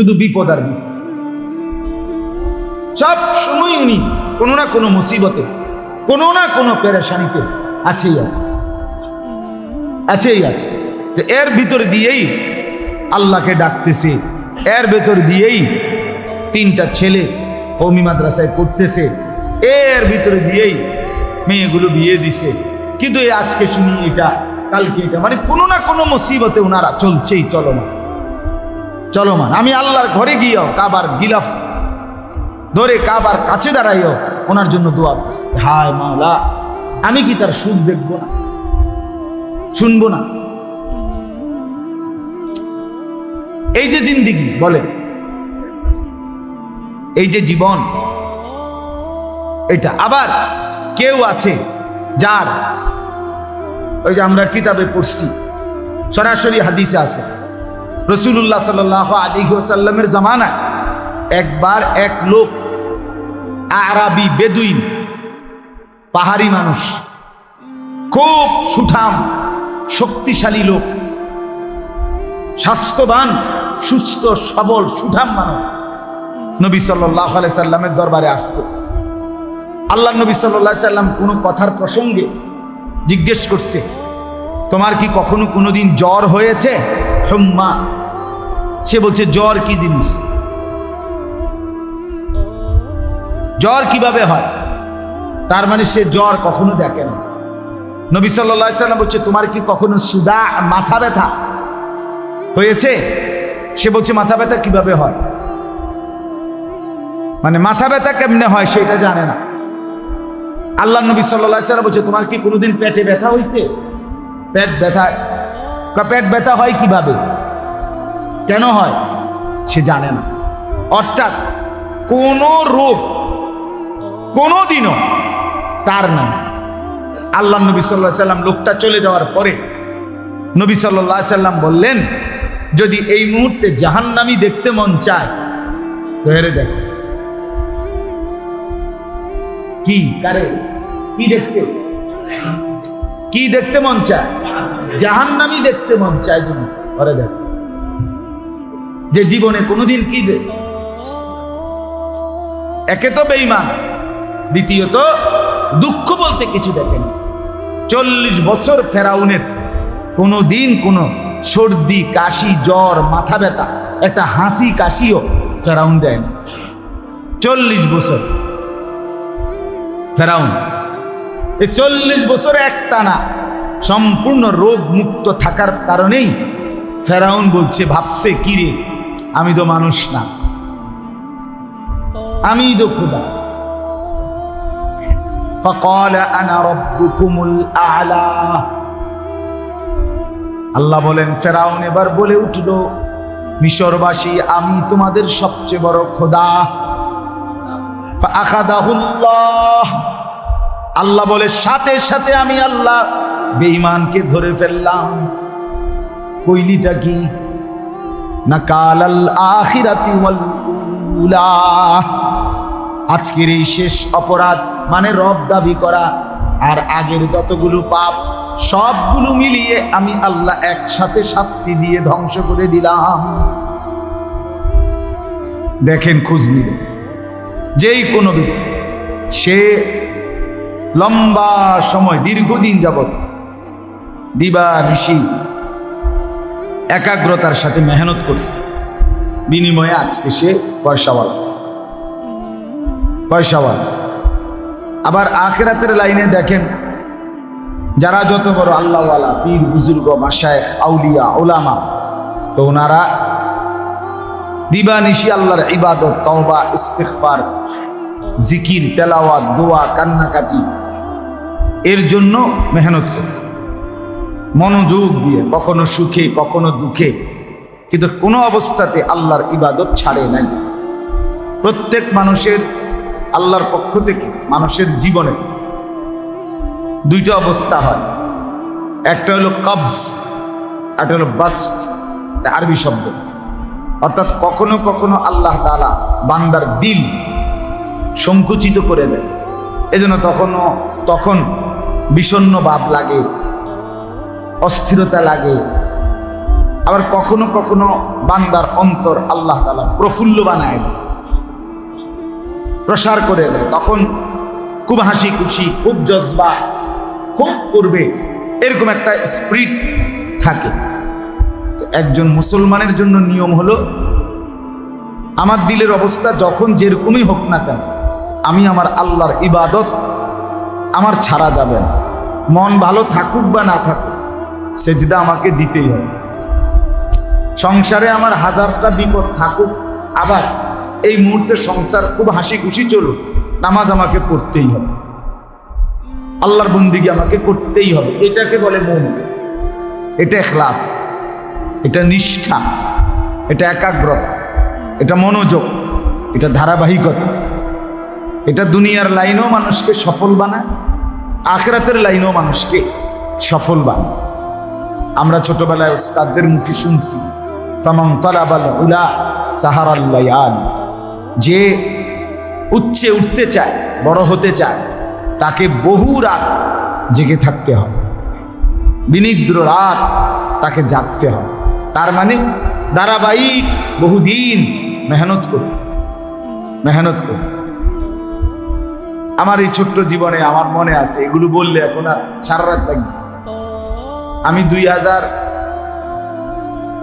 শুধু বিপদ আর বিপদ। সব সময় উনি কোনো না কোনো মুসিবতে, কোনো না কোনো পেরেশানিতে আছেই আছে। আছেই আছে। তো এর ভিতর দিয়েই আল্লাহকে ডাকতেছে। এর ভেতর দিয়েই তিনটা ছেলে কৌমি মাদ্রাসায় করতেছে এর ভিতরে দিয়েই মেয়েগুলো বিয়ে দিছে। কিন্তু আজকে শুনি এটা, কালকে এটা মানে কোনো না কোনো মুসিবতে ওনারা চলছেই, চলমান। চলমান। আমি আল্লাহর ঘরে গিয়েও কাবার গিলাফ ধরে কাবার কাছে দাঁড়াইও, ওনার জন্য দোয়া হায় মাওলা, আমি কি তার সুখ দেখব না? শুনব না? এই যে জিন্দিগি, বলেন। এই যে জীবন, এটা আবার কেউ আছে যার, ওই যে আমরা কিতাবে পড়ছি, সরাসরি হাদিসে আছে। রসুল্লাহ সাল আলী সাল্লামের জামানায় একবার এক লোক আরাবি বেদুইন, পাহাড়ি মানুষ, খুব সুঠাম, শক্তিশালী লোক, স্বাস্থ্যবান, সুস্থ, সবল, সুঠাম মানুষ নবী সাল্লাহ সাল্লামের দরবারে আসছে। আল্লাহ নবী সাল্লাহ সাল্লাম কোনো কথার প্রসঙ্গে জিজ্ঞেস করছে, তোমার কি কখনো কোনোদিন জ্বর হয়েছে? হুম্মা। সে বলছে, জ্বর কি জিনিস? জ্বর কীভাবে হয়? তার মানে সে জ্বর কখনো দেখে না। নবী সাল্লাম বলছে, তোমার কি কখনো সুদা, মাথা ব্যথা হয়েছে? সে বলছে, মাথা ব্যথা কীভাবে হয়? মানে মাথা ব্যথা কেমনে হয় সেটা জানে না। আল্লাহ নবী সাল্লাহ সাল্লাম বলছে, তোমার কি কোনোদিন পেটে ব্যথা হয়েছে? পেট ব্যথা কা- পেট ব্যথা হয় কীভাবে? কেন হয়? সে জানে না। অর্থাৎ কোনো রোগ কোনো দিনও তার নাম আল্লাহ নবী সাল্লাহ সাল্লাম লোকটা চলে যাওয়ার পরে নবী সাল্লাহ সাল্লাম বললেন, যদি এই মুহূর্তে জাহান্নামি দেখতে মন চায়, তো হেরে দেখো। কি? কারে? কি দেখতে? কি দেখতে মন চায়? জাহান্নামি দেখতে মন চায় তুমি। ঘরে দেখো। যে জীবনে কোনোদিন কি দেখ একে তো বেইমান দ্বিতীয়ত দুঃখ বলতে কিছু দেখেন। চল্লিশ বছর ফেরাউনের কোনো দিন কোনো সর্দি, কাশি, জ্বর, মাথা ব্যথা, একটা হাসি, কাশিও ফেরাউন দেয় না। চল্লিশ বছর ফেরাউন, এই চল্লিশ বছর একটা না সম্পূর্ণ রোগ মুক্ত থাকার কারণেই ফেরাউন বলছে ভাবছে কিরে আমি তো মানুষ না আমি তো খুদা فقال انا ربكم الاعلى আল্লাহ বলেন ফেরাউন এবার বলে উঠল মিশরবাসী আমি তোমাদের সবচেয়ে বড় খোদা ফাআখাদাহুল্লাহ আল্লাহ বলে সাথে সাথে আমি আল্লাহ বেঈমানকে ধরে ফেললাম। কইলিটা কি? না কালাল আখিরাতি আজকের এই শেষ অপরাধ মানে রব দাবি করা আর আগের যতগুলো পাপ, সবগুলো মিলিয়ে আমি আল্লাহ একসাথে শাস্তি দিয়ে ধ্বংস করে দিলাম। দেখেন খোঁজ নিল যেই কোনো ব্যক্তি, সে লম্বা সময়, দীর্ঘদিন যাবৎ দিবা নিশি একাগ্রতার সাথে মেহনত করছে। বিনিময়ে আজকে সে পয়সাওয়ালা। পয়সাওয়ালা। আবার আখেরাতের লাইনে দেখেন, যারা যত বড় আল্লাহওয়ালা, পীর, বুজুর্গ মাসায়েখ আউলিয়া, ওলামা, তো ওনারা দিবানিশি আল্লাহর ইবাদত, তওবা, ইস্তেগফার, জিকির, তেলাওয়াত, দোয়া, কান্নাকাটি, এর জন্য মেহনত করছে। মনোযোগ দিয়ে, কখনো সুখে, কখনো দুঃখে। কিন্তু কোনো অবস্থাতে আল্লাহর ইবাদত ছাড়ে নাই। প্রত্যেক মানুষের আল্লাহর পক্ষ থেকে, মানুষের জীবনে দুইটা অবস্থা হয়। একটা হলো কবজ, একটা হলো বাস্ট আরবি শব্দ। অর্থাৎ কখনো কখনো আল্লাহ তাআলা বান্দার দিল সংকুচিত করে দেয়। এজন্য তখনও, তখন বিষণ্ণ ভাব লাগে অস্থিরতা লাগে। আবার কখনো কখনো বান্দার অন্তর আল্লাহ তালা প্রফুল্ল বানায় প্রসার করে দেয়। তখন খুব হাসি খুশি, খুব জজবা, খুব করবে, এরকম একটা স্প্রিট থাকে। তো একজন মুসলমানের জন্য নিয়ম হলো, আমার দিলের অবস্থা যখন যেরকমই হোক না কেন, আমি আমার আল্লাহর ইবাদত আমার ছাড়া যাবে না। মন ভালো থাকুক বা না থাকুক সেজদা আমাকে দিতেই হবে। সংসারে আমার হাজারটা বিপদ থাকুক, আবার এই মুহূর্তে সংসার খুব হাসি খুশি চলুক, নামাজ আমাকে পড়তেই হবে। আল্লাহর বন্দিকে আমাকে করতেই হবে, এটাকে বলে মন। এটা এখলাস, এটা নিষ্ঠা, এটা একাগ্রতা, এটা মনোযোগ, এটা ধারাবাহিকতা। এটা দুনিয়ার লাইনেও মানুষকে সফল বানায়, আখরাতের লাইনেও মানুষকে সফল বানায়। আমরা ছোটবেলায় ওস্তাদদের মুখে শুনছি তামাম তলাবাল উলা সাহারাল্লায়ান যে উচ্চে উঠতে চায়, বড় হতে চায়, তাকে বহু রাত জেগে থাকতে হয়। বিনিদ্র রাত তাকে জাগতে হয়। তার মানে ধারাবাহিক বহুদিন মেহনত করতে মেহনত করতে। আমার এই ছোট্ট জীবনে আমার মনে আছে, এগুলো বললে এখন আর সারা রাত লাগবে আমি দুই হাজার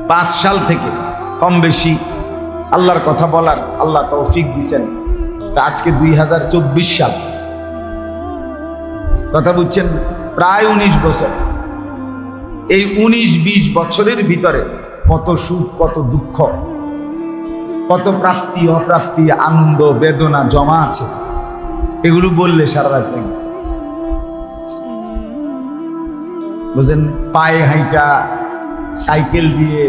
পাঁচ সাল থেকে কম বেশি আল্লাহর কথা বলার আল্লাহ তৌফিক দিছেন। তা আজকে দুই হাজার চব্বিশ সাল। কথা বুঝছেন? প্রায় উনিশ বছর। এই উনিশ বিশ বছরের ভিতরে কত সুখ, কত দুঃখ, কত প্রাপ্তি, অপ্রাপ্তি, আনন্দ, বেদনা জমা আছে। এগুলো বললে সারা রাত বুঝলেন পায়ে হাইটা, সাইকেল দিয়ে,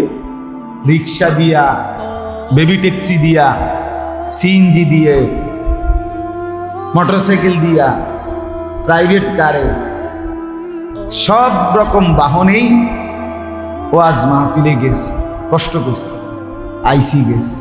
রিক্সা দিয়া, বেবি ট্যাক্সি দিয়া, সিএনজি দিয়ে, মোটরসাইকেল দিয়া, প্রাইভেট কারে, সব রকম বাহনেই ওয়াজ মাহফিলে গেছি, কষ্ট করছি, আইসি গেছি।